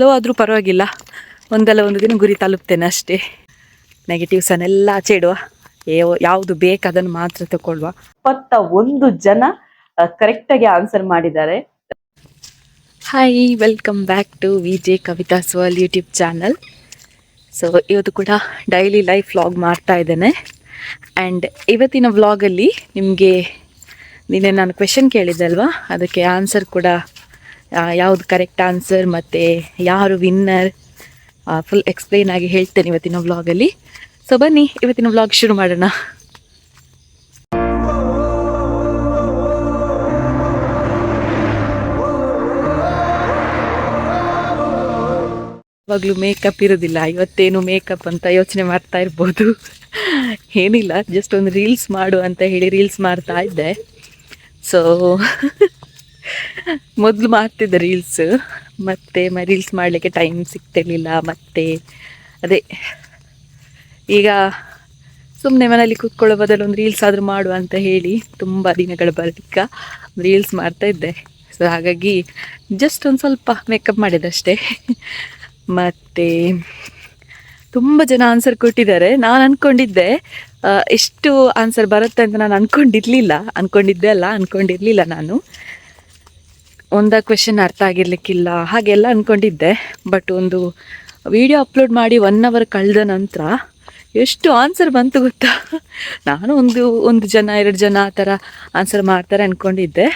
Slow ಆದರೂ ಪರವಾಗಿಲ್ಲ. ಒಂದಲ್ಲ ಒಂದು ದಿನ ಗುರಿ ತಲುಪ್ತೇನೆ ಅಷ್ಟೇ. ನೆಗೆಟಿವ್ಸನ್ನೆಲ್ಲ ಆಚೆ ಇಡುವ. ಏ ಯಾವುದು ಬೇಕು ಅದನ್ನು ಮಾತ್ರ ತಗೊಳ್ಳುವ ಇಪ್ಪತ್ತ ಒಂದು ಜನ ಕರೆಕ್ಟಾಗಿ ಆನ್ಸರ್ ಮಾಡಿದ್ದಾರೆ. Hi welcome back to V J Kavitha soul YouTube channel so ಇವತ್ತು ಕೂಡ ಡೈಲಿ ಲೈಫ್ ವ್ಲಾಗ್ ಮಾಡ್ತಾ ಇದ್ದೇನೆ. ಆ್ಯಂಡ್ ಇವತ್ತಿನ ವ್ಲಾಗಲ್ಲಿ ನಿಮಗೆ ನಿನ್ನೆ ನಾನು ಕ್ವೆಶನ್ ಕೇಳಿದ್ದಲ್ವಾ ಅದಕ್ಕೆ ಆನ್ಸರ್ ಕೂಡ ಯಾವುದು ಕರೆಕ್ಟ್ ಆನ್ಸರ್ ಮತ್ತು ಯಾರು ವಿನ್ನರ್ ಫುಲ್ ಎಕ್ಸ್ಪ್ಲೈನ್ ಆಗಿ ಹೇಳ್ತೇನೆ ಇವತ್ತಿನ ವ್ಲಾಗಲ್ಲಿ ಸೊ ಬನ್ನಿ, ಇವತ್ತಿನ ವ್ಲಾಗ್ ಶುರು ಮಾಡೋಣ. ಯಾವಾಗಲೂ ಮೇಕಪ್ ಇರೋದಿಲ್ಲ. ಇವತ್ತೇನು ಮೇಕಪ್ ಅಂತ ಯೋಚನೆ ಮಾಡ್ತಾ ಇರ್ಬೋದು. ಏನಿಲ್ಲ ಜಸ್ಟ್ ಒಂದು ರೀಲ್ಸ್ ಮಾಡು ಅಂತ ಹೇಳಿ ರೀಲ್ಸ್ ಮಾಡ್ತಾ ಇದ್ದೆ. ಸೊ ಮೊದಲು ಮಾಡ್ತಿದ್ದೆ ರೀಲ್ಸ್ ಮತ್ತೆ ರೀಲ್ಸ್ ಮಾಡಲಿಕ್ಕೆ ಟೈಮ್ ಸಿಗ್ತಿರ್ಲಿಲ್ಲ, ಮತ್ತೆ ಅದೇ ಈಗ ಸುಮ್ಮನೆ ಮನೇಲಿ ಕೂತ್ಕೊಳ್ಳೋ ಬದಲು ಒಂದು ರೀಲ್ಸ್ ಆದರೂ ಮಾಡುವ ಅಂತ ಹೇಳಿ ತುಂಬ ದಿನಗಳ ಬಳಿಕ ರೀಲ್ಸ್ ಮಾಡ್ತಾ ಇದ್ದೆ. ಸೊ ಹಾಗಾಗಿ ಜಸ್ಟ್ ಒಂದು ಸ್ವಲ್ಪ ಮೇಕಪ್ ಮಾಡಿದಷ್ಟೇ. ಮತ್ತು ತುಂಬ ಜನ ಆನ್ಸರ್ ಕೊಟ್ಟಿದ್ದಾರೆ. ನಾನು ಅಂದ್ಕೊಂಡಿದ್ದೆ ಎಷ್ಟು ಆನ್ಸರ್ ಬರುತ್ತೆ ಅಂತ ನಾನು ಅಂದ್ಕೊಂಡಿರಲಿಲ್ಲ ಅಂದ್ಕೊಂಡಿದ್ದೆ ಅಲ್ಲ ಅಂದ್ಕೊಂಡಿರಲಿಲ್ಲ ನಾನು. ಒಂದ ಕ್ವೆಶನ್ ಅರ್ಥ ಆಗಿರ್ಲಿಕ್ಕಿಲ್ಲ, ಹಾಗೆಲ್ಲ ಅಂದ್ಕೊಂಡಿದ್ದೆ ಬಟ್ ಒಂದು ವಿಡಿಯೋ ಅಪ್ಲೋಡ್ ಮಾಡಿ ಒನ್ ಅವರ್ ಕಳೆದ ನಂತರ ಎಷ್ಟು ಆನ್ಸರ್ ಬಂತು ಗೊತ್ತಾ? ನಾನು ಒಂದು ಒಂದು ಜನ, ಎರಡು ಜನ ಆ ಥರ ಆನ್ಸರ್ ಮಾಡ್ತಾರೆ ಅಂದ್ಕೊಂಡಿದ್ದೆ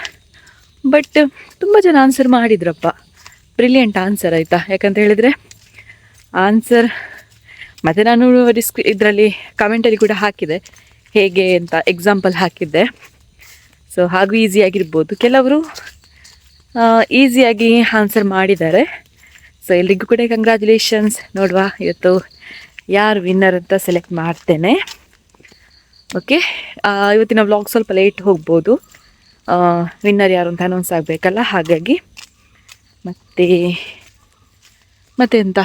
ಬಟ್ ತುಂಬ ಜನ ಆನ್ಸರ್ ಮಾಡಿದ್ರಪ್ಪ. ಬ್ರಿಲಿಯಂಟ್ ಆನ್ಸರ್ ಆಯಿತಾ? ಯಾಕಂತ ಹೇಳಿದರೆ ಆನ್ಸರ್ ಮತ್ತು ನಾನು ರಿಸ್ಕ್ ಇದರಲ್ಲಿ ಕಮೆಂಟಲ್ಲಿ ಕೂಡ ಹಾಕಿದೆ. ಹೇಗೆ ಅಂತ ಎಕ್ಸಾಂಪಲ್ ಹಾಕಿದ್ದೆ. ಸೊ ಹಾಗೂ ಈಸಿಯಾಗಿರ್ಬೋದು ಕೆಲವರು ಈಸಿಯಾಗಿ ಆನ್ಸರ್ ಮಾಡಿದ್ದಾರೆ. ಸೊ ಎಲ್ರಿಗೂ ಕೂಡ ಕಂಗ್ರ್ಯಾಚುಲೇಷನ್ಸ್ ನೋಡುವ, ಇವತ್ತು ಯಾರು ವಿನ್ನರ್ ಅಂತ ಸೆಲೆಕ್ಟ್ ಮಾಡ್ತೇನೆ. ಓಕೆ ಇವತ್ತಿನ ವ್ಲಾಗ್ ಸ್ವಲ್ಪ ಲೇಟ್ ಹೋಗ್ಬೋದು. ವಿನ್ನರ್ ಯಾರು ಅಂತ ಅನೌನ್ಸ್ ಆಗಬೇಕಲ್ಲ, ಹಾಗಾಗಿ. ಮತ್ತು, ಮತ್ತೆ ಎಂತ?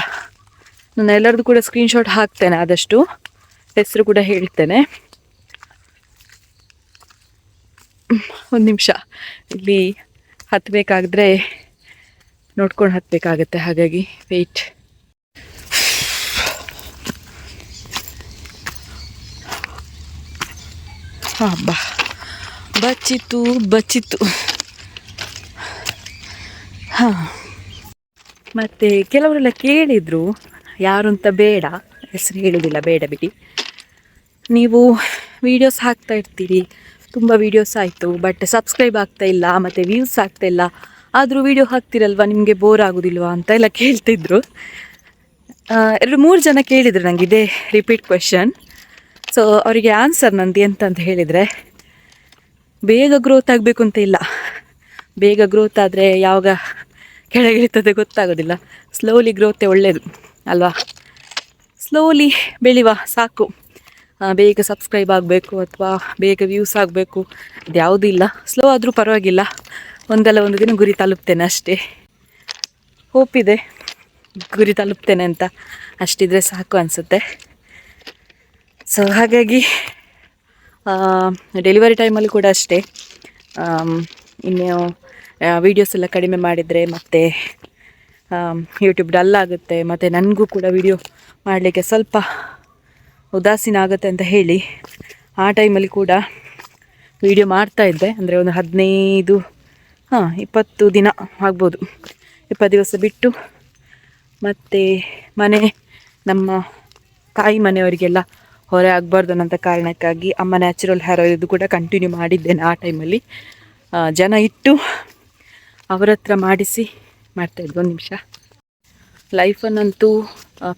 ನಾನು ಎಲ್ಲರದ್ದು ಕೂಡ ಸ್ಕ್ರೀನ್ಶಾಟ್ ಹಾಕ್ತೇನೆ ಆದಷ್ಟು. ಹೆಸರು ಕೂಡ ಹೇಳ್ತೇನೆ. ಒಂದು ನಿಮಿಷ. ಇಲ್ಲಿ ಹತ್ತಬೇಕಾದ್ರೆ ನೋಡ್ಕೊಂಡು ಹತ್ತಬೇಕಾಗತ್ತೆ ಹಾಗಾಗಿ ವೆಯ್ಟ್ ಹಾಂ, ಬಾ. ಬಚ್ಚಿತು ಬಚ್ಚಿತು ಹಾಂ. ಮತ್ತು ಕೆಲವರೆಲ್ಲ ಕೇಳಿದರು, ಯಾರು ಅಂತ ಬೇಡ, ಹೆಸರು ಹೇಳೋದಿಲ್ಲ, ಬೇಡ ಬಿಡಿ. ನೀವು ವೀಡಿಯೋಸ್ ಹಾಕ್ತಾ ಇರ್ತೀರಿ ತುಂಬ ವೀಡಿಯೋಸ್ ಆಯಿತು ಬಟ್ ಸಬ್ಸ್ಕ್ರೈಬ್ ಆಗ್ತಾ ಇಲ್ಲ, ಮತ್ತು ವ್ಯೂಸ್ ಆಗ್ತಾ ಇಲ್ಲ. ಆದರೂ ವೀಡಿಯೋ ಹಾಕ್ತಿರಲ್ವ? ನಿಮಗೆ ಬೋರ್ ಆಗೋದಿಲ್ವಾ ಅಂತ ಎಲ್ಲ ಕೇಳ್ತಿದ್ರು. ಎರಡು ಮೂರು ಜನ ಕೇಳಿದರು ನನಗೆ ಇದೇ ರಿಪೀಟ್ ಕ್ವೆಶನ್ ಸೊ ಅವರಿಗೆ ಆನ್ಸರ್ ನಂದು ಎಂತಂತ ಹೇಳಿದರೆ, ಬೇಗ ಗ್ರೋತ್ ಆಗಬೇಕು ಅಂತ ಇಲ್ಲ. ಬೇಗ ಗ್ರೋತ್ ಆದರೆ ಯಾವಾಗ ಕೆಳಗಿಳಿತದೆ ಗೊತ್ತಾಗೋದಿಲ್ಲ. ಸ್ಲೋಲಿ ಗ್ರೋತೆ ಒಳ್ಳೆಯದು ಅಲ್ವಾ? ಸ್ಲೋಲಿ ಬೆಳೆಯುವ ಸಾಕು. ಬೇಗ ಸಬ್ಸ್ಕ್ರೈಬ್ ಆಗಬೇಕು ಅಥವಾ ಬೇಗ ವ್ಯೂಸ್ ಆಗಬೇಕು. ಅದು ಯಾವುದೂ ಇಲ್ಲ ಸ್ಲೋ ಆದರೂ ಪರವಾಗಿಲ್ಲ. ಒಂದಲ್ಲ ಒಂದು ದಿನ ಗುರಿ ತಲುಪ್ತೇನೆ ಅಷ್ಟೇ. ಹೋಪ್ ಇದೆ. ಗುರಿ ತಲುಪ್ತೇನೆ ಅಂತ ಅಷ್ಟಿದ್ರೆ ಸಾಕು ಅನಿಸುತ್ತೆ. ಸೊ ಹಾಗಾಗಿ ಡೆಲಿವರಿ ಟೈಮಲ್ಲಿ ಕೂಡ ಅಷ್ಟೇ. ಇನ್ನು ವೀಡಿಯೋಸ್ ಎಲ್ಲ ಕಡಿಮೆ ಮಾಡಿದರೆ ಮತ್ತು ಯೂಟ್ಯೂಬ್ ಡಲ್ ಆಗುತ್ತೆ. ಮತ್ತು ನನಗೂ ಕೂಡ ವಿಡಿಯೋ ಮಾಡಲಿಕ್ಕೆ ಸ್ವಲ್ಪ ಉದಾಸೀನ ಆಗುತ್ತೆ ಅಂತ ಹೇಳಿ ಆ ಟೈಮಲ್ಲಿ ಕೂಡ ವಿಡಿಯೋ ಮಾಡ್ತಾ ಇದ್ದೆ. ಅಂದರೆ ಒಂದು ಹದಿನೈದು, ಹಾಂ, ಇಪ್ಪತ್ತು ದಿನ ಆಗ್ಬೋದು. ಇಪ್ಪತ್ತು ದಿವಸ ಬಿಟ್ಟು ಮತ್ತು ಮನೆ, ನಮ್ಮ ತಾಯಿ ಮನೆಯವರಿಗೆಲ್ಲ ಹೊರೆ ಆಗಬಾರ್ದು ಅನ್ನೋಂಥ ಕಾರಣಕ್ಕಾಗಿ ಅಮ್ಮ ನ್ಯಾಚುರಲ್ ಹೇರ್ ಆಯಿಲ್ ಕೂಡ ಕಂಟಿನ್ಯೂ ಮಾಡಿದ್ದೇನೆ ಆ ಟೈಮಲ್ಲಿ ಜನ ಇಟ್ಟು ಅವರ ಹತ್ರ ಮಾಡಿಸಿ ಮಾಡ್ತಾಯಿದ್ವಿ ಒಂದು ನಿಮಿಷ. ಲೈಫನ್ನಂತೂ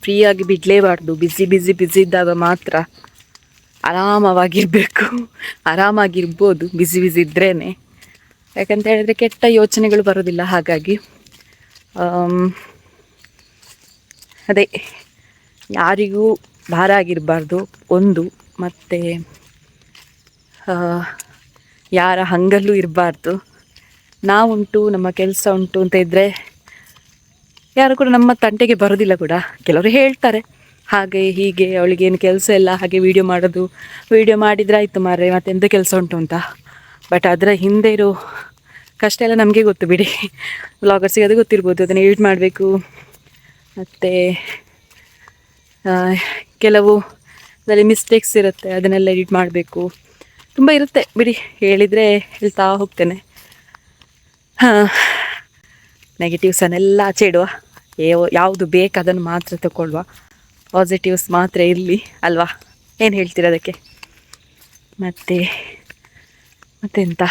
ಫ್ರೀಯಾಗಿ ಬಿಡಲೇಬಾರ್ದು. ಬ್ಯುಸಿ ಬ್ಯುಸಿ ಬ್ಯುಸಿ ಇದ್ದಾಗ ಮಾತ್ರ ಆರಾಮವಾಗಿರಬೇಕು. ಆರಾಮಾಗಿರ್ಬೋದು ಬ್ಯುಸಿ ಬ್ಯುಸಿ ಇದ್ರೇ ಯಾಕಂತ ಹೇಳಿದ್ರೆ ಕೆಟ್ಟ ಯೋಚನೆಗಳು ಬರೋದಿಲ್ಲ, ಹಾಗಾಗಿ. ಅದೇ, ಯಾರಿಗೂ ಭಾರ ಆಗಿರಬಾರ್ದು, ಒಂದು. ಮತ್ತು ಯಾರ ಹಂಗಲ್ಲೂ ಇರಬಾರ್ದು. ನಾವುಂಟು, ನಮ್ಮ ಕೆಲಸ ಉಂಟು ಅಂತ ಇದ್ದರೆ ಯಾರು ಕೂಡ ನಮ್ಮ ತಂಟೆಗೆ ಬರೋದಿಲ್ಲ ಕೂಡ. ಕೆಲವರು ಹೇಳ್ತಾರೆ. ಹಾಗೆ, ಹೀಗೆ ಅವಳಿಗೇನು ಕೆಲಸ ಇಲ್ಲ, ಹಾಗೆ ವೀಡಿಯೋ ಮಾಡೋದು. ವೀಡಿಯೋ ಮಾಡಿದರೆ ಆಯಿತು ಮಾರ್ರೆ ಮತ್ತೆ ಎಂತ ಕೆಲಸ ಉಂಟು ಅಂತ. ಬಟ್ ಅದರ ಹಿಂದೆ ಇರೋ ಕಷ್ಟ ಎಲ್ಲ ನಮಗೆ ಗೊತ್ತು ಬಿಡಿ. ವ್ಲಾಗರ್ಸಿಗೆ ಅದು ಗೊತ್ತಿರ್ಬೋದು, ಅದನ್ನು ಎಡಿಟ್ ಮಾಡಬೇಕು. ಮತ್ತು ಕೆಲವು ಅದರಲ್ಲಿ ಮಿಸ್ಟೇಕ್ಸ್ ಇರುತ್ತೆ, ಅದನ್ನೆಲ್ಲ ಎಡಿಟ್ ಮಾಡಬೇಕು. ತುಂಬ ಇರುತ್ತೆ ಬಿಡಿ. ಹೇಳಿದರೆ ಹೇಳ್ತಾ ಹೋಗ್ತೇನೆ. ಹಾಂ. ನೆಗೆಟಿವ್ಸನ್ನೆಲ್ಲ ಆಚೆ ಇಡುವ. ಯಾವ- ಯಾವುದು ಬೇಕು ಅದನ್ನು ಮಾತ್ರ ತಗೊಳ್ಳುವ ಪಾಸಿಟಿವ್ಸ್ ಮಾತ್ರ ಇರಲಿ ಅಲ್ವಾ? ಏನು ಹೇಳ್ತೀರ ಅದಕ್ಕೆ? ಮತ್ತು, ಮತ್ತೆಂತ?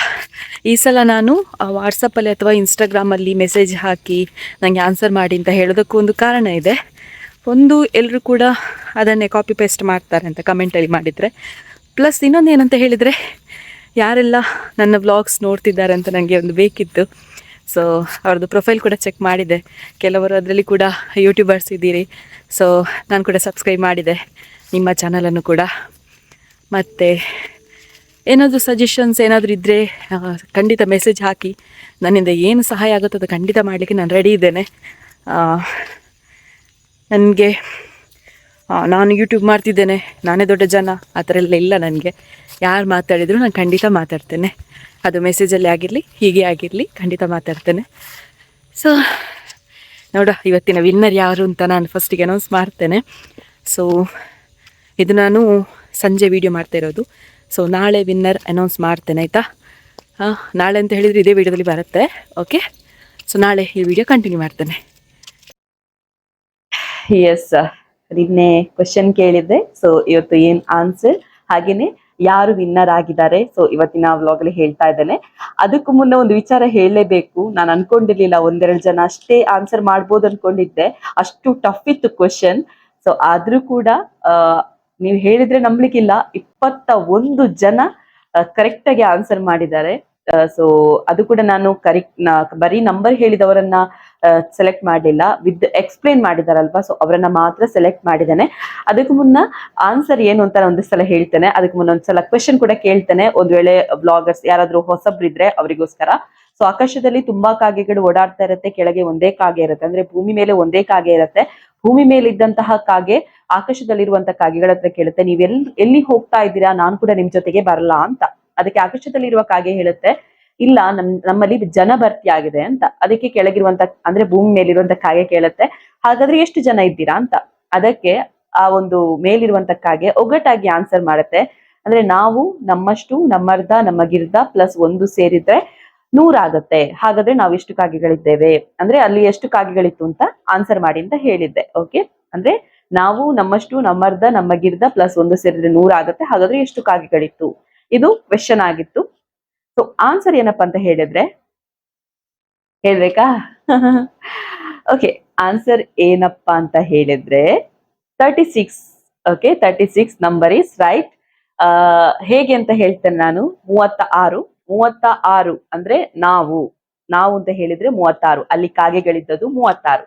ಈ ಸಲ ನಾನು ವಾಟ್ಸಪ್ಪಲ್ಲಿ ಅಥವಾ ಇನ್ಸ್ಟಾಗ್ರಾಮಲ್ಲಿ ಮೆಸೇಜ್ ಹಾಕಿ ನನಗೆ ಆನ್ಸರ್ ಮಾಡಿ ಅಂತ ಹೇಳೋದಕ್ಕೂ ಒಂದು ಕಾರಣ ಇದೆ. ಒಂದು ಎಲ್ಲರೂ ಕೂಡ ಅದನ್ನೇ ಕಾಪಿ ಪೇಸ್ಟ್ ಮಾಡ್ತಾರೆ ಅಂತ ಕಮೆಂಟಲ್ಲಿ ಮಾಡಿದರೆ. ಪ್ಲಸ್ ಇನ್ನೊಂದು ಏನಂತ ಹೇಳಿದರೆ, ಯಾರೆಲ್ಲ ನನ್ನ ವ್ಲಾಗ್ಸ್ ನೋಡ್ತಿದ್ದಾರೆ ಅಂತ ನನಗೆ ಒಂದು ಬೇಕಿತ್ತು. ಸೊ ಅವ್ರದ್ದು ಪ್ರೊಫೈಲ್ ಕೂಡ ಚೆಕ್ ಮಾಡಿದೆ. ಕೆಲವರು ಅದರಲ್ಲಿ ಕೂಡ ಯೂಟ್ಯೂಬರ್ಸ್ ಇದ್ದೀರಿ. ಸೊ ನಾನು ಕೂಡ ಸಬ್ಸ್ಕ್ರೈಬ್ ಮಾಡಿದೆ ನಿಮ್ಮ ಚಾನಲನ್ನು ಕೂಡ. ಮತ್ತು ಏನಾದರೂ ಸಜೆಷನ್ಸ್ ಏನಾದರೂ ಇದ್ದರೆ ಖಂಡಿತ ಮೆಸೇಜ್ ಹಾಕಿ. ನನ್ನಿಂದ ಏನು ಸಹಾಯ ಆಗುತ್ತೋ ಅದು ಖಂಡಿತ ಮಾಡಲಿಕ್ಕೆ ನಾನು ರೆಡಿ ಇದ್ದೇನೆ. ನನಗೆ ನಾನು ಯೂಟ್ಯೂಬ್ ಮಾಡ್ತಿದ್ದೇನೆ. ನಾನೇ ದೊಡ್ಡ ಜನ. ಆ ಥರ ಎಲ್ಲ ಇಲ್ಲ ನನಗೆ. ಯಾರು ಮಾತಾಡಿದರೂ ನಾನು ಖಂಡಿತ ಮಾತಾಡ್ತೇನೆ. ಅದು ಮೆಸೇಜಲ್ಲಿ ಆಗಿರಲಿ, ಹೀಗೆ ಆಗಿರಲಿ ಖಂಡಿತ ಮಾತಾಡ್ತೇನೆ. ಸೊ ನೋಡ, ಇವತ್ತಿನ ವಿನ್ನರ್ ಯಾರು ಅಂತ ನಾನು ಫಸ್ಟಿಗೆ ಅನೌನ್ಸ್ ಮಾಡ್ತೇನೆ. ಸೊ ಇದು ನಾನು ಸಂಜೆ ವೀಡಿಯೋ ಮಾಡ್ತಾ ಇರೋದು. ಸೊ ನಾಳೆ ವಿನ್ನರ್ ಅನೌನ್ಸ್ ಮಾಡ್ತೇನೆ, ಆಯಿತಾ? ಹಾಂ, ನಾಳೆ ಅಂತ ಹೇಳಿದರೆ ಇದೇ ವಿಡಿಯೋದಲ್ಲಿ ಬರುತ್ತೆ. ಓಕೆ ಸೊ ನಾಳೆ ಈ ವಿಡಿಯೋ ಕಂಟಿನ್ಯೂ ಮಾಡ್ತೇನೆ. ಎಸ್ ನಿನ್ನೆ ಕ್ವಶನ್ ಕೇಳಿದ್ದೆ. ಸೊ ಇವತ್ತು ಏನು ಆನ್ಸರ್ ಹಾಗೇನೆ ಯಾರು ವಿನ್ನರ್ ಆಗಿದ್ದಾರೆ. ಸೊ ಇವತ್ತಿನ ವ್ಲಾಗ್ ಅಲ್ಲಿ ಹೇಳ್ತಾ ಇದ್ದೇನೆ. ಅದಕ್ಕೂ ಮುನ್ನ ಒಂದು ವಿಚಾರ ಹೇಳಲೇಬೇಕು. ನಾನು ಅನ್ಕೊಂಡಿರ್ಲಿಲ್ಲ, ಒಂದೆರಡು ಜನ ಅಷ್ಟೇ ಆನ್ಸರ್ ಮಾಡ್ಬೋದು ಅನ್ಕೊಂಡಿದ್ದೆ. ಅಷ್ಟು ಟಫ್ ಇತ್ತು ಕ್ವಶನ್ ಸೊ ಆದ್ರೂ ಕೂಡ ನೀವು ಹೇಳಿದ್ರೆ ನಂಬ್ಲಿಕ್ಕಿಲ್ಲ. ಇಪ್ಪತ್ತ ಒಂದು ಜನ ಕರೆಕ್ಟ್ ಆಗಿ ಆನ್ಸರ್ ಮಾಡಿದ್ದಾರೆ. ಸೊ ಅದು ಕೂಡ ನಾನು ಕರೆಕ್ಟ್ ಬರೀ ನಂಬರ್ ಹೇಳಿದವರನ್ನ ಸೆಲೆಕ್ಟ್ ಮಾಡಲಿಲ್ಲ. ವಿತ್ ಎಕ್ಸ್ಪ್ಲೇನ್ ಮಾಡಿದಾರಲ್ವಾ? ಸೊ ಅವರನ್ನ ಮಾತ್ರ ಸೆಲೆಕ್ಟ್ ಮಾಡಿದ್ದೇನೆ. ಅದಕ್ಕೂ ಮುನ್ನ ಆನ್ಸರ್ ಏನು ಅಂತ ಒಂದು ಸಲ ಹೇಳ್ತೇನೆ. ಅದಕ್ಕೆ ಮುನ್ನ ಒಂದ್ಸಲ ಕ್ವೆಶನ್ ಕೂಡ ಕೇಳ್ತೇನೆ. ಒಂದ್ ವೇಳೆ ಬ್ಲಾಗರ್ಸ್ ಯಾರಾದ್ರೂ ಹೊಸಬ್ರಿದ್ರೆ ಅವರಿಗೋಸ್ಕರ. ಸೊ ಆಕಾಶದಲ್ಲಿ ತುಂಬಾ ಕಾಗೆಗಳು ಓಡಾಡ್ತಾ ಇರುತ್ತೆ. ಕೆಳಗೆ ಒಂದೇ ಕಾಗೆ ಇರುತ್ತೆ. ಅಂದ್ರೆ ಭೂಮಿ ಮೇಲೆ ಒಂದೇ ಕಾಗೆ ಇರುತ್ತೆ. ಭೂಮಿ ಮೇಲೆ ಇದ್ದಂತಹ ಕಾಗೆ ಆಕಾಶದಲ್ಲಿರುವಂತಹ ಕಾಗೆಗಳ ಹತ್ರ ಕೇಳುತ್ತೆ. ನೀವೆಲ್ ಎಲ್ ಎಲ್ಲಿ ಹೋಗ್ತಾ ಇದ್ದೀರಾ? ನಾನು ಕೂಡ ನಿಮ್ ಜೊತೆಗೆ ಬರಲ್ಲ ಅಂತ. ಅದಕ್ಕೆ ಆಕಾಶದಲ್ಲಿರುವ ಕಾಗೆ ಹೇಳುತ್ತೆ. ಇಲ್ಲ, ನಮ್, ನಮ್ಮಲ್ಲಿ ಜನ ಭರ್ತಿ ಆಗಿದೆ ಅಂತ. ಅದಕ್ಕೆ ಕೆಳಗಿರುವಂತ, ಅಂದ್ರೆ ಭೂಮಿ ಮೇಲಿರುವಂತ ಕಾಗೆ ಕೇಳುತ್ತೆ, ಹಾಗಾದ್ರೆ ಎಷ್ಟು ಜನ ಇದ್ದೀರಾ ಅಂತ. ಅದಕ್ಕೆ ಆ ಒಂದು ಮೇಲಿರುವಂತ ಕಾಗೆ ಒಗ್ಗಟ್ಟಾಗಿ ಆನ್ಸರ್ ಮಾಡುತ್ತೆ. ಅಂದ್ರೆ ನಾವು, ನಮ್ಮಷ್ಟು, ನಮ್ಮರ್ಧ, ನಮಗಿರ್ಧ ಪ್ಲಸ್ ಒಂದು ಸೇರಿದ್ರೆ ನೂರಾಗತ್ತೆ ಹಾಗಾದ್ರೆ ನಾವು ಎಷ್ಟು ಕಾಗೆಗಳಿದ್ದೇವೆ? ಅಂದ್ರೆ ಅಲ್ಲಿ ಎಷ್ಟು ಕಾಗೆಗಳಿತ್ತು ಅಂತ ಆನ್ಸರ್ ಮಾಡಿ ಅಂತ ಹೇಳಿದ್ದೆ. ಓಕೆ ಅಂದ್ರೆ ನಾವು, ನಮ್ಮಷ್ಟು, ನಮ್ಮರ್ಧ ನಮ್ಮ ಗಿರ್ದ ಪ್ಲಸ್ ಒಂದು ಸೇರಿದ್ರೆ ನೂರಾಗತ್ತೆ ಹಾಗಾದ್ರೆ ಎಷ್ಟು ಕಾಗೆಗಳಿತ್ತು? ಇದು ಕ್ವೆಶನ್ ಆಗಿತ್ತು. ಸೊ ಆನ್ಸರ್ ಏನಪ್ಪಾ ಅಂತ ಹೇಳಿದ್ರೆ, ಹೇಳ್ಬೇಕಾ? ಓಕೆ ಆನ್ಸರ್ ಏನಪ್ಪಾ ಅಂತ ಹೇಳಿದ್ರೆ thirty six okay thirty six number is right ಹೇಗೆ ಅಂತ ಹೇಳ್ತೇನೆ ನಾನು? ಮೂವತ್ತ ಆರು ಮೂವತ್ತ ಆರು ಅಂದ್ರೆ ನಾವು ನಾವು ಅಂತ ಹೇಳಿದ್ರೆ ಮೂವತ್ತಾರು, ಅಲ್ಲಿ ಕಾಗೆಗಳಿದ್ದದ್ದು ಮೂವತ್ತಾರು.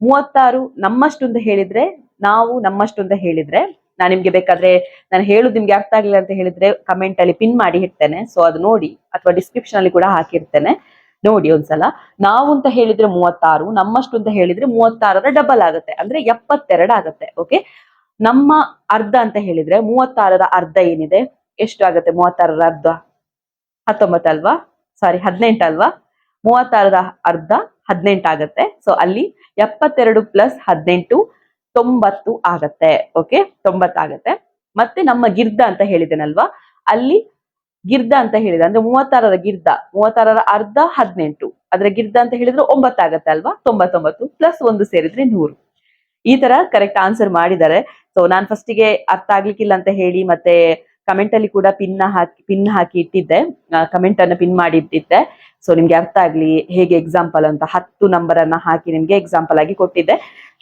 ಮೂವತ್ತಾರು ನಮ್ಮಷ್ಟು ಅಂತ ಹೇಳಿದ್ರೆ, ನಾವು ನಮ್ಮಷ್ಟು ಅಂತ ಹೇಳಿದ್ರೆ ನಾನು ನಿಮ್ಗೆ ಬೇಕಾದ್ರೆ ನಾನು ಹೇಳುದು ನಿಮ್ಗೆ ಅರ್ಥ ಆಗಲಿಲ್ಲ ಅಂತ ಹೇಳಿದ್ರೆ ಕಮೆಂಟ್ ಅಲ್ಲಿ ಪಿನ್ ಮಾಡಿ ಇಡ್ತೇನೆ. ಸೊ ಅದು ನೋಡಿ ಅಥವಾ ಡಿಸ್ಕ್ರಿಪ್ಷನ್ ಅಲ್ಲಿ ಕೂಡ ಹಾಕಿರ್ತೇನೆ. ನೋಡಿ ಒಂದ್ಸಲ. ನಾವು ಅಂತ ಹೇಳಿದ್ರೆ ಮೂವತ್ತಾರು, ನಮ್ಮಷ್ಟು ಅಂತ ಹೇಳಿದ್ರೆ ಮೂವತ್ತಾರರ ಡಬಲ್ ಆಗುತ್ತೆ. ಅಂದ್ರೆ ಎಪ್ಪತ್ತೆರಡು ಆಗುತ್ತೆ ಓಕೆ ನಮ್ಮ ಅರ್ಧ ಅಂತ ಹೇಳಿದ್ರೆ ಮೂವತ್ತಾರರ ಅರ್ಧ ಏನಿದೆ? ಎಷ್ಟು ಆಗುತ್ತೆ? ಮೂವತ್ತಾರರ ಅರ್ಧ? ಹತ್ತೊಂಬತ್ತು ಅಲ್ವಾ? ಸಾರಿ ಹದಿನೆಂಟು ಅಲ್ವಾ? ಮೂವತ್ತಾರರ ಅರ್ಧ ಹದಿನೆಂಟು ಆಗುತ್ತೆ. ಸೊ ಅಲ್ಲಿ ಎಪ್ಪತ್ತೆರಡು ಪ್ಲಸ್ ಹದಿನೆಂಟು ತೊಂಬತ್ತು ಆಗತ್ತೆ ಓಕೆ ತೊಂಬತ್ತಾಗತ್ತೆ. ಮತ್ತೆ ನಮ್ಮ ಗಿರ್ದ ಅಂತ ಹೇಳಿದೆನಲ್ವಾ? ಅಲ್ಲಿ ಗಿರ್ದ ಅಂತ ಹೇಳಿದ, ಅಂದ್ರೆ ಮೂವತ್ತಾರರ ಗಿರ್ದ, ಮೂವತ್ತಾರರ ಅರ್ಧ ಹದಿನೆಂಟು. ಅದ್ರ ಗಿರ್ದ ಅಂತ ಹೇಳಿದ್ರೆ ಒಂಬತ್ತಾಗತ್ತೆ ಅಲ್ವಾ? ತೊಂಬತ್ತೊಂಬತ್ತು ಪ್ಲಸ್ ಒಂದು ಸೇರಿದ್ರೆ ನೂರು. ಈ ತರ ಕರೆಕ್ಟ್ ಆನ್ಸರ್ ಮಾಡಿದ್ದಾರೆ. ಸೊ ನಾನ್ ಫಸ್ಟಿಗೆ ಅರ್ಥ ಆಗ್ಲಿಕ್ಕಿಲ್ಲ ಅಂತ ಹೇಳಿ, ಮತ್ತೆ ಕಮೆಂಟ್ ಅಲ್ಲಿ ಕೂಡ ಪಿನ್ ಹಾಕಿ ಪಿನ್ ಹಾಕಿ ಇಟ್ಟಿದ್ದೆ. ಕಮೆಂಟ್ ಅನ್ನು ಪಿನ್ ಮಾಡಿ ಇಟ್ಟಿದ್ದೆ. ಸೊ ನಿಮ್ಗೆ ಅರ್ಥ ಆಗ್ಲಿ, ಹೇಗೆ ಎಕ್ಸಾಂಪಲ್ ಅಂತ ಹತ್ತು ನಂಬರ್ ಅನ್ನ ಹಾಕಿ ನಿಮ್ಗೆ ಎಕ್ಸಾಂಪಲ್ ಆಗಿ ಕೊಟ್ಟಿದ್ದೆ.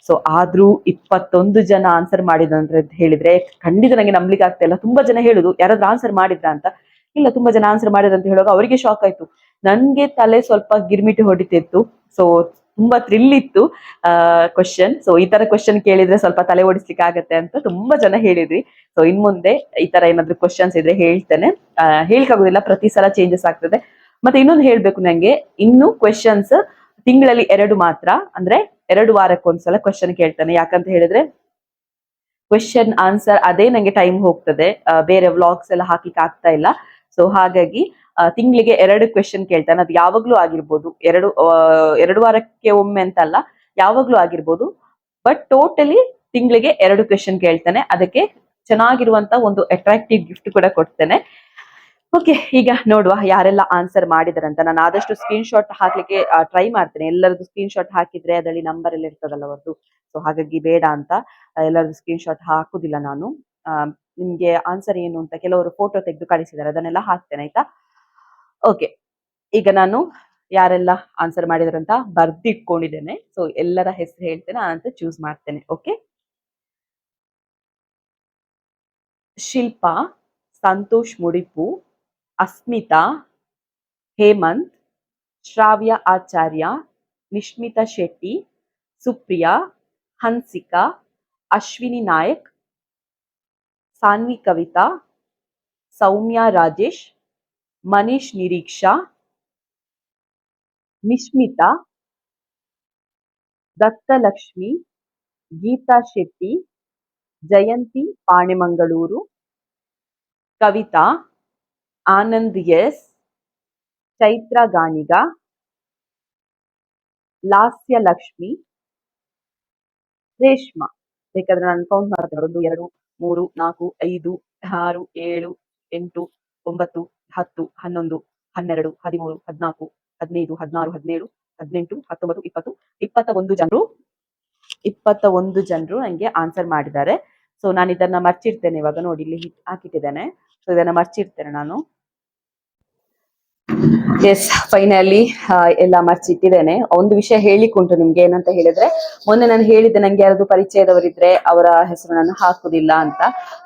ಸೊ ಆದ್ರೂ ಇಪ್ಪತ್ತೊಂದು ಜನ ಆನ್ಸರ್ ಮಾಡಿದಂತ ಹೇಳಿದ್ರೆ, ಖಂಡಿತ ನಂಗೆ ನಂಬ್ಲಿಕ್ಕೆ ಆಗ್ತಾ ಇಲ್ಲ. ತುಂಬಾ ಜನ ಹೇಳುದು, ಯಾರಾದ್ರೂ ಆನ್ಸರ್ ಮಾಡಿದ್ರ ಅಂತ? ಇಲ್ಲ, ತುಂಬಾ ಜನ ಆನ್ಸರ್ ಮಾಡಿದ್ರು ಅಂತ ಹೇಳುವಾಗ ಅವರಿಗೆ ಶಾಕ್ ಆಯ್ತು. ನನ್ಗೆ ತಲೆ ಸ್ವಲ್ಪ ಗಿರ್ಮಿಟಿ ಹೊಡಿತಿತ್ತು. ಸೊ ತುಂಬಾ ಥ್ರಿಲ್ ಇತ್ತು ಕ್ವಶನ್ ಸೊ ಈ ತರ ಕ್ವಶನ್ ಕೇಳಿದ್ರೆ ಸ್ವಲ್ಪ ತಲೆ ಓಡಿಸ್ಲಿಕ್ಕೆ ಆಗತ್ತೆ ಅಂತ ತುಂಬಾ ಜನ ಹೇಳಿದ್ರಿ. ಸೊ ಇನ್ ಮುಂದೆ ಈ ತರ ಏನಾದ್ರು ಕ್ವಶನ್ಸ್ ಇದ್ರೆ ಹೇಳ್ತೇನೆ. ಹೇಳ್ಕಾಗೋದಿಲ್ಲ, ಪ್ರತಿ ಸಲ ಚೇಂಜಸ್ ಆಗ್ತದೆ. ಮತ್ತೆ ಇನ್ನೊಂದು ಹೇಳ್ಬೇಕು ನಂಗೆ. ಇನ್ನು ಕ್ವಶನ್ಸ್ ತಿಂಗಳಲ್ಲಿ ಎರಡು ಮಾತ್ರ, ಅಂದ್ರೆ ಎರಡು ವಾರಕ್ಕೊಂದ್ಸಲ ಕ್ವಶನ್ ಕೇಳ್ತಾನೆ. ಯಾಕಂತ ಹೇಳಿದ್ರೆ ಕ್ವಶನ್ ಆನ್ಸರ್ ಅದೇ ನಂಗೆ ಟೈಮ್ ಹೋಗ್ತದೆ. ಬೇರೆ ವ್ಲಾಗ್ಸ್ ಎಲ್ಲ ಹಾಕ್ಲಿಕ್ಕೆ ಆಗ್ತಾ ಇಲ್ಲ. ಸೊ ಹಾಗಾಗಿ ತಿಂಗಳಿಗೆ ಎರಡು ಕ್ವೆಶನ್ ಕೇಳ್ತಾನೆ. ಅದು ಯಾವಾಗ್ಲೂ ಆಗಿರ್ಬೋದು. ಎರಡು ಎರಡು ವಾರಕ್ಕೆ ಒಮ್ಮೆ ಅಂತಲ್ಲ, ಯಾವಾಗ್ಲೂ ಆಗಿರ್ಬೋದು. ಬಟ್ ಟೋಟಲಿ ತಿಂಗಳಿಗೆ ಎರಡು ಕ್ವೆಶನ್ ಕೇಳ್ತಾನೆ. ಅದಕ್ಕೆ ಚೆನ್ನಾಗಿರುವಂತ ಒಂದು ಅಟ್ರಾಕ್ಟಿವ್ ಗಿಫ್ಟ್ ಕೂಡ ಕೊಡ್ತೇನೆ. ಓಕೆ ಈಗ ನೋಡುವ ಯಾರೆಲ್ಲ ಆನ್ಸರ್ ಮಾಡಿದಾರಂತ. ಅಂತ ನಾನು ಆದಷ್ಟು ಸ್ಕ್ರೀನ್ ಶಾಟ್ ಹಾಕ್ಲಿಕ್ಕೆ ಟ್ರೈ ಮಾಡ್ತೇನೆ. ಎಲ್ಲರದ್ದು ಸ್ಕ್ರೀನ್ ಶಾಟ್ ಹಾಕಿದ್ರೆ ಅದರಲ್ಲಿ ನಂಬರ್ ಎಲ್ಲ ಇರ್ತದಲ್ಲ ಅವರದ್ದು ಸೊ ಹಾಗಾಗಿ ಬೇಡ ಅಂತ ಎಲ್ಲರದ್ದು ಸ್ಕ್ರೀನ್ ಶಾಟ್ ಹಾಕುದಿಲ್ಲ ನಾನು. ನಿಮ್ಗೆ ಆನ್ಸರ್ ಏನು ಅಂತ ಕೆಲವರು ಫೋಟೋ ತೆಗೆದು ಕಳಿಸಿದ್ದಾರೆ. ಅದನ್ನೆಲ್ಲ ಹಾಕ್ತೇನೆ, ಆಯ್ತಾ? ಓಕೆ ಈಗ ನಾನು ಯಾರೆಲ್ಲ ಆನ್ಸರ್ ಮಾಡಿದ್ರಂತ ಬರ್ದಿಟ್ಕೊಂಡಿದ್ದೇನೆ. ಸೊ ಎಲ್ಲರ ಹೆಸರು ಹೇಳ್ತೇನೆ ಅಂತ ಚೂಸ್ ಮಾಡ್ತೇನೆ. Okay Shilpa, Santosh Mudipu, Asmita, Hemant, Shravya Acharya, Nishmitha Shetty, Supriya, Hansika, Ashwini Nayak, Saanvi Kavitha, Soumya Rajesh Manish Niriksha, Nishmitha, Dattalakshmi, Geetha Shetty, Jayanthi Panemangalore, Kavitha, Anand S, Chaitra Ganiga, Lasya Lakshmi, Reshma. ಬೇಕಾದ್ರೆ ನಾನು count ಮಾಡ್ತೇನೆ. ಒಂದು, ಎರಡು, ಮೂರು, ನಾಲ್ಕು, ಐದು, ಆರು, ಏಳು, ಎಂಟು, ಒಂಬತ್ತು ಹತ್ತು, ಹನ್ನೊಂದು, ಹನ್ನೆರಡು, ಹದಿಮೂರು, ಹದಿನಾಲ್ಕು, ಹದಿನೈದು, ಹದಿನಾರು, ಹದಿನೇಳು, ಹದಿನೆಂಟು, ಹತ್ತೊಂಬತ್ತು, ಇಪ್ಪತ್ತು ಇಪ್ಪತ್ತ ಒಂದು ಜನರು ಇಪ್ಪತ್ತ ಒಂದು ಜನರು ನಂಗೆ ಆನ್ಸರ್ ಮಾಡಿದ್ದಾರೆ. ಸೊ ನಾನು ಇದನ್ನ ಮರ್ಚಿರ್ತೇನೆ ಇವಾಗ ನೋಡಿ, ಇಲ್ಲಿ ಹಾಕಿಟ್ಟಿದ್ದೇನೆ. ಸೊ ಇದನ್ನ ಮರ್ಚಿರ್ತೇನೆ ನಾನು. ಎಸ್ ಫೈನಲಿ ಎಲ್ಲ ಮರ್ಚಿಟ್ಟಿದ್ದೇನೆ. ಒಂದು ವಿಷಯ ಹೇಳಿಕುಂಟು ನಿಮ್ಗೆ ಏನಂತ ಹೇಳಿದ್ರೆ, ಮೊನ್ನೆ ನಾನು ಹೇಳಿದ್ದೆ ನಂಗೆ ಯಾರಾದ್ರು ಪರಿಚಯದವರಿದ್ರೆ ಅವರ ಹೆಸರು ನಾನು ಹಾಕುದಿಲ್ಲ ಅಂತ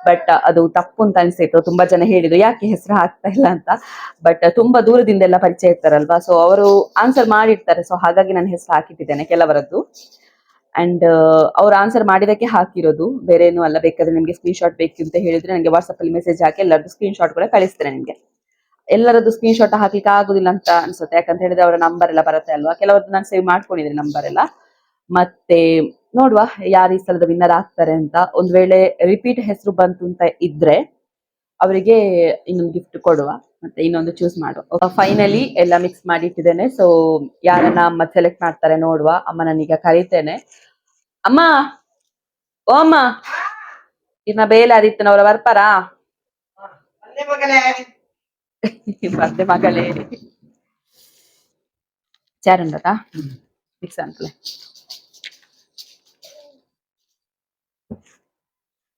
ಬಟ್ ಅದು ತಪ್ಪು ಅಂತ ಅನ್ಸಿತ್ತು. ತುಂಬಾ ಜನ ಹೇಳಿದ್ರು, ಯಾಕೆ ಹೆಸರು ಹಾಕ್ತಾ ಇಲ್ಲ? ಅಂತ. ಬಟ್ ತುಂಬಾ ದೂರದಿಂದ ಎಲ್ಲ ಪರಿಚಯ ಇರ್ತಾರಲ್ವಾ? ಸೊ ಅವರು ಆನ್ಸರ್ ಮಾಡಿರ್ತಾರೆ. ಸೊ ಹಾಗಾಗಿ ನಾನು ಹೆಸರು ಹಾಕಿಟ್ಟಿದ್ದೇನೆ ಕೆಲವರದ್ದು. ಅಂಡ್ ಅವ್ರು ಆನ್ಸರ್ ಮಾಡಿದಕ್ಕೆ ಹಾಕಿರೋದು. ಬೇರೆ ಏನು ಅಲ್ಲ, ಬೇಕಾದ್ರೆ ನಿಮ್ಗೆ ಸ್ಕ್ರೀನ್ ಶಾಟ್ ಬೇಕು ಅಂತ ಹೇಳಿದ್ರೆ ನನಗೆ ವಾಟ್ಸಪ್ ಅಲ್ಲಿ ಮೆಸೇಜ್ ಹಾಕಿ ಎಲ್ಲರದ್ದು ಸ್ಕ್ರೀನ್ ಶಾಟ್ ಕೂಡ ಕಳಿಸ್ತಾರೆ ನಿಮ್ಗೆ. ಎಲ್ಲರದ್ದು ಸ್ಕ್ರೀನ್ ಶಾಟ್ ಹಾಕ್ಲಿಕ್ಕೆ ಆಗುದಿಲ್ಲ ಅಂತ ಅನ್ಸುತ್ತೆ. ಯಾಕಂತ ಹೇಳಿದ್ರೆ ಅವರ ನಂಬರ್ ಎಲ್ಲ ಬರುತ್ತೆ ಅಲ್ವಾ? ಕೆಲವರದ್ದು ನಾನು ಸೇವ್ ಮಾಡ್ಕೊಂಡಿದ್ರೆ ನಂಬರ್ ಎಲ್ಲ. ಮತ್ತೆ ನೋಡುವ ಯಾರು ಈ ಸಲದ ವಿನ್ನರ್ ಆಗ್ತಾರೆ ಅಂತ. ಒಂದ್ ವೇಳೆ ರಿಪೀಟ್ ಹೆಸರು ಬಂತು ಅಂತ ಇದ್ರೆ ಅವರಿಗೆ ಇನ್ನೊಂದು ಗಿಫ್ಟ್ ಕೊಡುವ. ಮತ್ತೆ ಇನ್ನೊಂದು ಚೂಸ್ ಮಾಡುವ. ಫೈನಲಿ ಎಲ್ಲ ಮಿಕ್ಸ್ ಮಾಡಿ ಇಟ್ಟಿದ್ದೇನೆ ಸೊ ಯಾರನ್ನ ಅಮ್ಮ ಸೆಲೆಕ್ಟ್ ಮಾಡ್ತಾರೆ ನೋಡುವ. ಅಮ್ಮ ಈಗ ಕರಿತೇನೆ. ಅಮ್ಮ! ಓ ಅಮ್ಮ! ಇನ್ನ ಬೇಲೆ ಆದಿತ್ತನವರ ಬರ್ಪಾರಾ ಬರ್ತೆ ಮಗಳೇ. ಚಾರಂದತಾ ಮಿಕ್ಸ್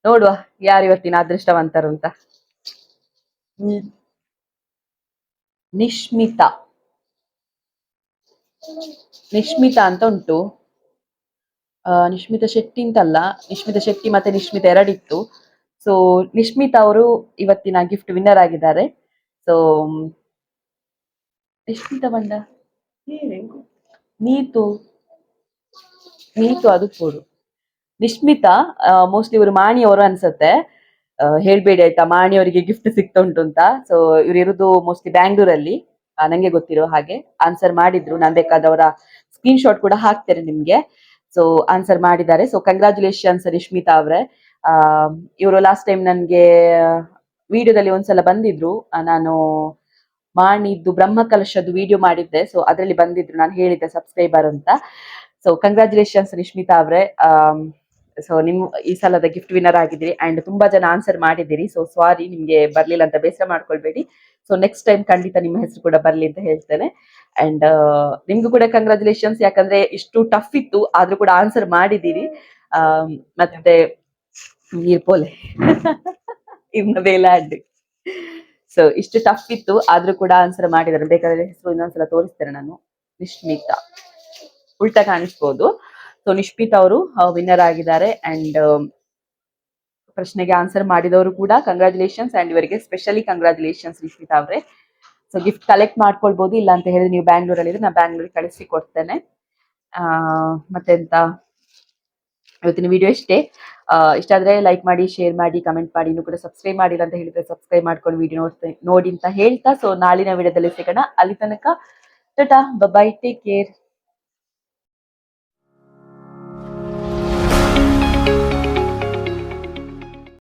ನೋಡುವ ಯಾರು ಇವತ್ತಿನ ಅದೃಷ್ಟವಂತರು ಅಂತ. ನಿಶ್ಮಿತಾ. ನಿಶ್ಮಿತಾ ಅಂತ ಉಂಟು. ನಿಶ್ಮಿತಾ ಶೆಟ್ಟಿ ಅಂತಲ್ಲ ನಿಶ್ಮಿತ ಶೆಟ್ಟಿ ಮತ್ತೆ ನಿಶ್ಮಿತ ಎರಡಿತ್ತು. ಸೊ ನಿಶ್ಮಿತಾ ಅವರು ಇವತ್ತಿನ ಗಿಫ್ಟ್ ವಿನ್ನರ್ ಆಗಿದ್ದಾರೆ. ಸೊ ಎಷ್ಟು ಬಂಡ ನೀತು. ನೀತು ಅದು ಕೊಡು ನಿಶ್ಮಿತಾ ಮೋಸ್ಟ್ಲಿ ಇವರು ಮಾಣಿಯವರು ಅನ್ಸತ್ತೆ. ಹೇಳ್ಬೇಡಿ ಆಯ್ತಾ ಮಾಣಿಯವರಿಗೆ ಗಿಫ್ಟ್ ಸಿಕ್ತಾ ಉಂಟು ಅಂತ. ಸೊ ಇವ್ರು ಇರೋದು ಮೋಸ್ಟ್ಲಿ ಬ್ಯಾಂಗ್ಳೂರಲ್ಲಿ. ನಂಗೆ ಗೊತ್ತಿರೋ ಹಾಗೆ. ಆನ್ಸರ್ ಮಾಡಿದ್ರು. ನಾನು ಬೇಕಾದವರ ಸ್ಕ್ರೀನ್ ಶಾಟ್ ಕೂಡ ಹಾಕ್ತೇನೆ ನಿಮ್ಗೆ. ಸೊ ಆನ್ಸರ್ ಮಾಡಿದ್ದಾರೆ. ಸೊ ಕಂಗ್ರಾಚುಲೇಷನ್ಸ್ ನಿಶ್ಮಿತಾ ಅವ್ರೆ. ಇವರು ಲಾಸ್ಟ್ ಟೈಮ್ ನನ್ಗೆ ವಿಡಿಯೋದಲ್ಲಿ ಒಂದ್ಸಲ ಬಂದಿದ್ರು ನಾನು ಮಾಡಿದ್ದು ಬ್ರಹ್ಮ ಕಲಶದ್ದು ವಿಡಿಯೋ ಮಾಡಿದ್ದೆ ಸೊ ಅದರಲ್ಲಿ ಬಂದಿದ್ರು ನಾನು ಹೇಳಿದ್ದೆ ಸಬ್ಸ್ಕ್ರೈಬರ್ ಅಂತ. ಸೊ ಕಂಗ್ರಾಚುಲೇಷನ್ಸ್ ನಿಶ್ಮಿತಾ ಅವ್ರೆ ಸೊ ನಿಮ್, ಈ ಸಲದ ಗಿಫ್ಟ್ ವಿನ್ನರ್ ಆಗಿದ್ದೀರಿ ಅಂಡ್ ತುಂಬಾ ಜನ ಆನ್ಸರ್ ಮಾಡಿದ್ದೀರಿ ಸೊ ಸಾರಿ ನಿಮ್ಗೆ ಬರ್ಲಿಲ್ಲ ಅಂತ ಬೇಸರ ಮಾಡ್ಕೊಳ್ಬೇಡಿ. ಸೊ ನೆಕ್ಸ್ಟ್ ಟೈಮ್ ಖಂಡಿತ ನಿಮ್ಮ ಹೆಸರು ಕೂಡ ಬರ್ಲಿ ಅಂತ ಹೇಳ್ತೇನೆ. ಅಂಡ್ ನಿಮ್ಗೂ ಕೂಡ ಕಂಗ್ರಾಚುಲೇಷನ್ಸ್ ಯಾಕಂದ್ರೆ ಇಷ್ಟು ಟಫ್ ಇತ್ತು, ಆದ್ರೂ ಕೂಡ ಆನ್ಸರ್ ಮಾಡಿದ್ದೀರಿ. ಮತ್ತೆ ಮತ್ತೆ ನೀರ್ಪೋಲೆ ಇನ್ನ ಬೇಲಾಡ್ ಸೊ ಇಷ್ಟು ಟಫ್ ಇತ್ತು. ಆದ್ರೂ ಕೂಡ ಆನ್ಸರ್ ಮಾಡಿದಾರೆ. ಬೇಕಾದ್ರೆ ಹೆಸರು ಇನ್ನೊಂದ್ಸಲ ತೋರಿಸ್ತೇನೆ ನಾನು. ನಿಶ್ಮಿತಾ ಉಲ್ಟಾ ಕಾಣಿಸ್ಬೋದು. ಸೊ ನಿಶ್ಮಿತಾ ಅವರು ವಿನ್ನರ್ ಆಗಿದ್ದಾರೆ. ಅಂಡ್ ಪ್ರಶ್ನೆಗೆ ಆನ್ಸರ್ ಮಾಡಿದವರು ಕೂಡ ಕಂಗ್ರಾಚುಲೇಷನ್ಸ್ ಅಂಡ್ ಇವರಿಗೆ ಸ್ಪೆಷಲಿ ಕಂಗ್ರಾಚುಲೇಷನ್ಸ್ ನಿಶ್ಮಿತಾ ಅವರೇ. ಸೊ ಗಿಫ್ಟ್ ಕಲೆಕ್ಟ್ ಮಾಡ್ಕೊಳ್ಬಹುದು ಇಲ್ಲ ಅಂತ ಹೇಳಿದ್ರೆ ನೀವು ಬ್ಯಾಂಗ್ಳೂರಲ್ಲಿ ನಾ ಬ್ಯಾಂಗ್ಳೂರಿಗೆ ಕಳಿಸಿ ಕೊಡ್ತೇನೆ. ಮತ್ತೆಂತ? ಇವತ್ತಿನ ವಿಡಿಯೋ ಇಷ್ಟೇ. ಇಷ್ಟ ಆದ್ರೆ ಲೈಕ್ ಮಾಡಿ ಶೇರ್ ಮಾಡಿ ಕಮೆಂಟ್ ಮಾಡಿ, ಇನ್ನು ಕೂಡ ಸಬ್ಸ್ಕ್ರೈಬ್ ಮಾಡಿಲ್ಲ ಅಂತ ಹೇಳಿದ್ರೆ ಸಬ್ಸ್ಕ್ರೈಬ್ ಮಾಡ್ಕೊಂಡು ವಿಡಿಯೋ ನೋಡಿ ಅಂತ ಹೇಳ್ತಾ. ಸೊ ನಾಳಿನ ವಿಡಿಯೋದಲ್ಲಿ ಸಿಗೋಣ. ಅಲ್ಲಿ ತನಕ, ಟಾಟಾ ಬೈ ಟೇಕ್ ಕೇರ್